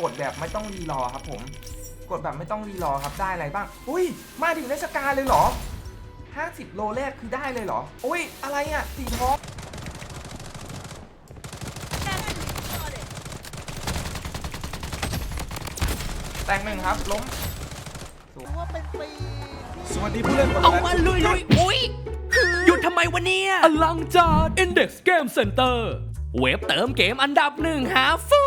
กดแบบไม่ต้องรีรอครับผม กดแบบไม่ต้องรีรอครับได้อะไรบ้าง อุ้ย มาถึงในสกาเลยเหรอ 50 โลแรกคือได้เลยเหรอ อุ้ย อะไรอะ สีทองแตงหนึ่งครับ ล้มว่าเป็นปีสวัสดีผู้เล่นคนเอาแรกมาลุยลุยอุ้ยหยุดทำไมวะเนี่ยอลังจาก Index Game Center เว็บเติมเกมอันดับหนึ่งหาฟู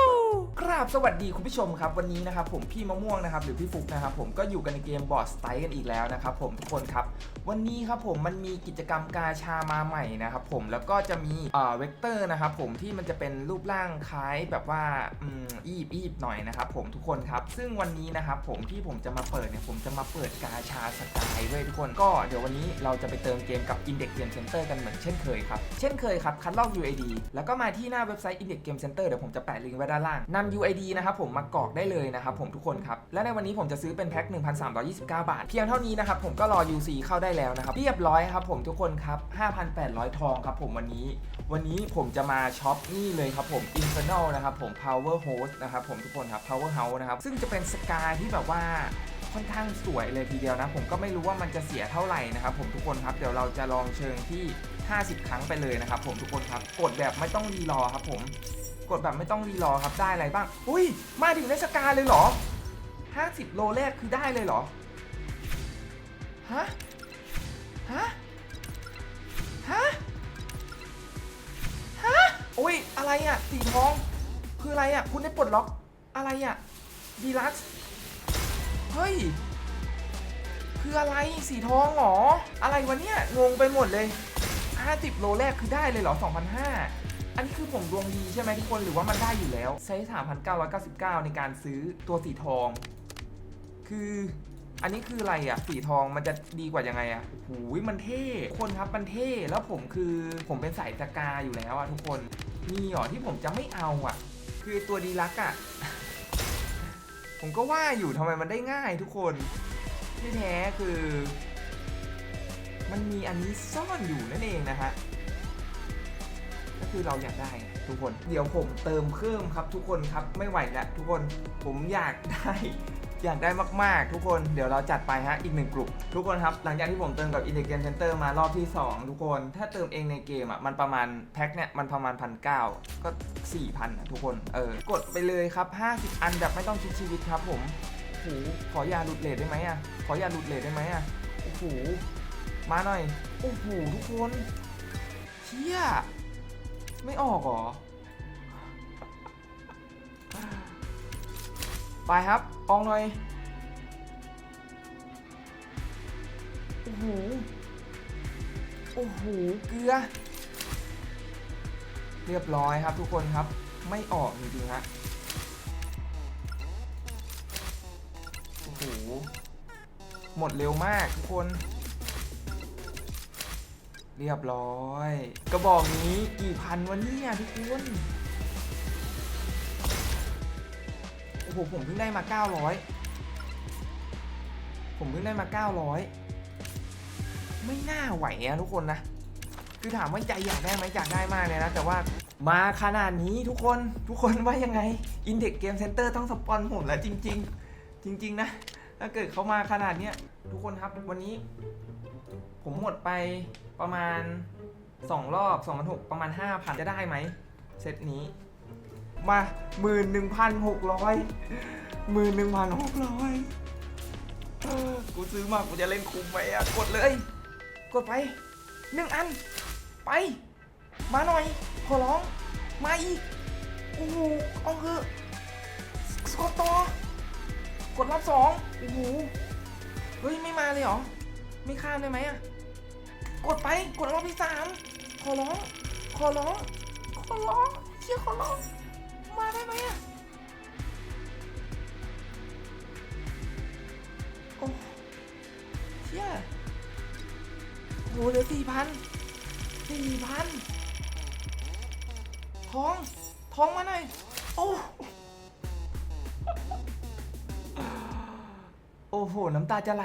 ครับสวัสดีคุณผู้ชมครับวันนี้นะครับผมพี่มะม่วงนะครับหรือพี่ฟุกนะครับผมก็อยู่กันในเกมบอร์ดสไตล์กันอีกแล้วนะครับผมทุกคนครับวันนี้ครับผมมันมีกิจกรรมกาชามาใหม่นะครับผมแล้วก็จะมีเอ่อเวกเตอร์นะครับผมที่มันจะเป็นรูปร่างคล้ายแบบว่าอืมอีบอีบหน่อยนะครับผมทุกคนครับซึ่งวันนี้นะครับผมที่ผมจะมาเปิดเนี่ยผมจะมาเปิดกาชาสกายเว้ยทุกคนก็เดี๋ยววันนี้เราจะไปเติมเกมกับ Index Game Center กันเหมือนเช่นเคยครับเช่นเคยครับคัดลอก UID แล้วก็มาที่หน้าเว็บไซต์ Index Game Center เดี๋ยวผมจะแปะลิงก์ไว้ด้านล่างนำ UID นะครับผมมากรอกได้เลยนะครับผมทุกคนครับ และในวันนี้ผมจะซื้อเป็นแพ็ค1,329 บาท เพียงเท่านี้นะครับผมก็รอ UC เข้าได้แล้วนะครับเรียบร้อยครับผมทุกคนครับ 5,800 ทองครับผมวันนี้ วันนี้ผมจะมาช็อปนี่เลยครับผม Infernal นะครับผม Power Host นะครับผมทุกคนครับ Power House นะครับซึ่งจะเป็นสกายที่แบบว่าค่อนข้างสวยเลยทีเดียวนะ ผมก็ไม่รู้ว่ามันจะเสียเท่าไหร่นะครับผมทุกคนครับเดี๋ยวเราจะลองเชิงที่ 50 ครั้งไปเลยนะครับผมทุกคนครับกดแบบไม่ต้องรีรอครับผม กดแบบไม่ต้องรีรอครับได้อะไรบ้าง อุ้ย มาถึงในสกาเลยเหรอ 50 โลแรกคือได้เลยเหรอ ฮะ ฮะ ฮะ ฮะ อุ้ย อะไรอะ สีทอง คืออะไรอะ คุณได้ปลดล็อก อะไรอะ ดีลักซ์เฮ้ย คืออะไร สีทองหรอ อะไรวะเนี่ย งงไปหมดเลย 50 โลแรกคือได้เลยเหรอ 2,500 อันนี้คือผมดวงดีใช่ไหมทุกคนหรือว่ามันได้อยู่แล้วใช้ 3,999 ในการซื้อตัวสีทอง คืออันนี้คืออะไรอะสีทองมันจะดีกว่ายังไงอะโอ้โหมันเท่คนครับมันเท่แล้วผมคือผมเป็นสายสกาอยู่แล้วอะทุกคนมีหรอที่ผมจะไม่เอาอะคือตัวดีลักอะผมก็ว่าอยู่ทำไมมันได้ง่ายทุกคนที่แท้คือ มันมีอันนี้ซ่อนอยู่นั่นเองนะฮะ คือเราอยากได้ไงทุกคน เดี๋ยวผมเติมเพิ่มครับทุกคนครับไม่ไหวแล้วทุกคนผมอยากได้อยากได้มาก ๆ ทุกคนเดี๋ยวเราจัดไปฮะอีกหนึ่งกลุ่มทุกคนครับ หลังจากที่ผมเติมกับ i n d e x Game Center มารอบที่ 2 ทุกคน ถ้าเติมเองในเกมอะมันประมาณแพ็คเนี่ยมันประมาณพันเก็4,000อะทุกคนเออกดไปเลยครับ 50 อันแบบไม่ต้องคิดชีวิตครับผมโอ้โหขออย่าหลุดเลทได้ไหมอะขออย่าหลุดเลทได้ไหมอะโอ้โหมาหน่อยโอ้โหทุกคนเชี่ย ไม่ออกหรอ ไปครับ อองหน่อย โอ้โห โอ้โห เกลือ เรียบร้อยครับทุกคนครับ ไม่ออกจริงๆฮะโอ้โห หมดเร็วมากทุกคน เรียบร้อย กระบอกนี้กี่พันวันนี้ทุกคนโอ้โหผมเพิ่งได้มา 900 ผมเพิ่งได้มา 900 ไม่น่าไหวอะทุกคนนะ คือถามว่าใจอยากได้ไหมอยากได้มากเลยนะ แต่ว่ามาขนาดนี้ทุกคนทุกคนว่ายังไง Index Game Center ต้องสปอนผมแล้วจริง ๆ จริง ๆ นะ ถ้าเกิดเขามาขนาดเนี้ยทุกคนครับวันนี้ ผมหมดไป ประมาณ 2 รอบ2 6 0 0ประมาณ 5,000 จะได้ไหมเซตนี้ มาหมื่นหนึ่งพันหกร้อยหมื่นหนึ่งพันหกร้อยกูซื้อมากูจะเล่นคุ้มไหมอะกดเลย กดไปหนึ่งอัน ไป มาหน่อย ขอร้อง มาอีกโอ้โหเอาเถอะสกอตต่อกดรอบสองโอ้โหเฮ้ย ไม่มาเลยเหรอ ไม่ข้ามได้ไหมอะ กดไปกดรอบที่สามขอร้องขอร้องขอร้องเชี่ยขอร้องมาได้ไหมอะโอ้เชี่ยโหเหลือสี่พันสี่พันทองทองมาหน่อยโอ้โอ้โห น้ำตาจะไหล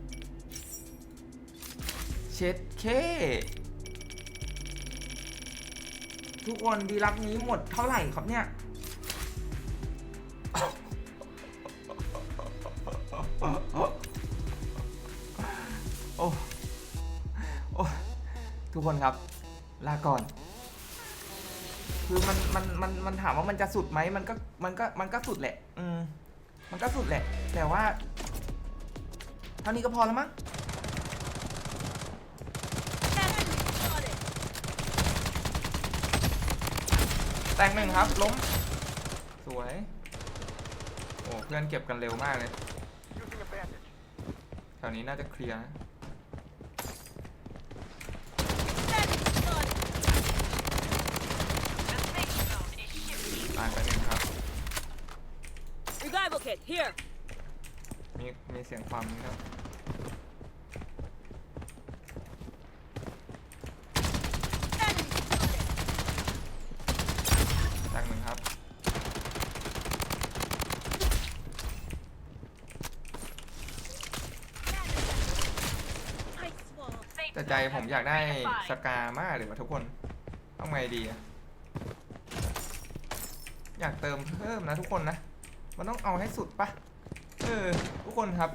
ช็ดเค ทุกคนดีลักนี้หมดเท่าไหร่ครับเนี่ยโอ้โอ้ทุกคนครับ ลาก่อน คือมันมันมันมันถามว่ามันจะสุดไหมมันก็มันก็มันก็สุดแหละ อืมมันก็สุดแหละ แต่ว่า เท่านี้ก็พอแล้วมั้ง ตงหนึ่งครับ ล้ม สวย โอ้เพื่อนเก็บกันเร็วมากเลย แถวนี้น่าจะเคลียร์นะตายไปหนึ่งครับ Revival kit, here. มีมีเสียงความนี้ครับ แตงหนึ่งครับ แต่ใจผมอยากได้สกามากเลยว่ะทุกคนทำไงดีอะอยากเติมเพิ่มนะทุกคนนะ มันต้องเอาให้สุดปะเออ ทุกคนครับ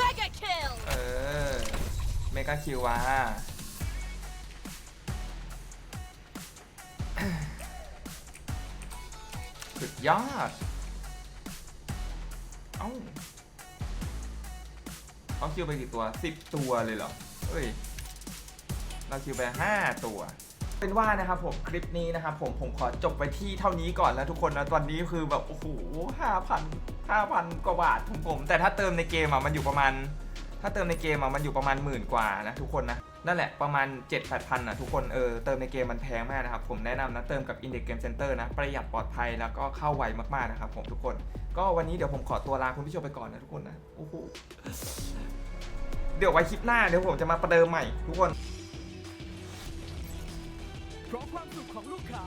Mega kill. เออ เมกาคิวว่ะสุดยอด เอ้าเขาคิวไปกี่ตัวสิบตัวเลยเหรอเฮ้ยเราคิวไปห้าตัวเป็นว่านะครับผมคลิปนี้นะครับผมผมขอจบไปที่เท่านี้ก่อนแล้วทุกคนนะตอนนี้คือแบบโอ้โหห้าพันห้าพันกว่าบาทของผม แต่ถ้าเติมในเกมอะมันอยู่ประมาณ ถ้าเติมในเกมอะมันอยู่ประมาณหมื่นกว่านะทุกคนนะ นั่นแหละประมาณ 7 8 0 0 0นะทุกคนเออเติมในเกมมันแพงมากนะครับผมแนะนำนะเติมกับ Index Game Center นะประหยัดปลอดภัยแล้วก็เข้าไวมากๆนะครับผมทุกคน ก็วันนี้เดี๋ยวผมขอตัวลาคุณผู้ชมไปก่อนนะทุกคนนะโอ้โหเดี๋ยวไว้คลิปหน้าเดี๋ยวผมจะมาประเดิมใหม่ทุกคน เพราะความสุขของลูกค้า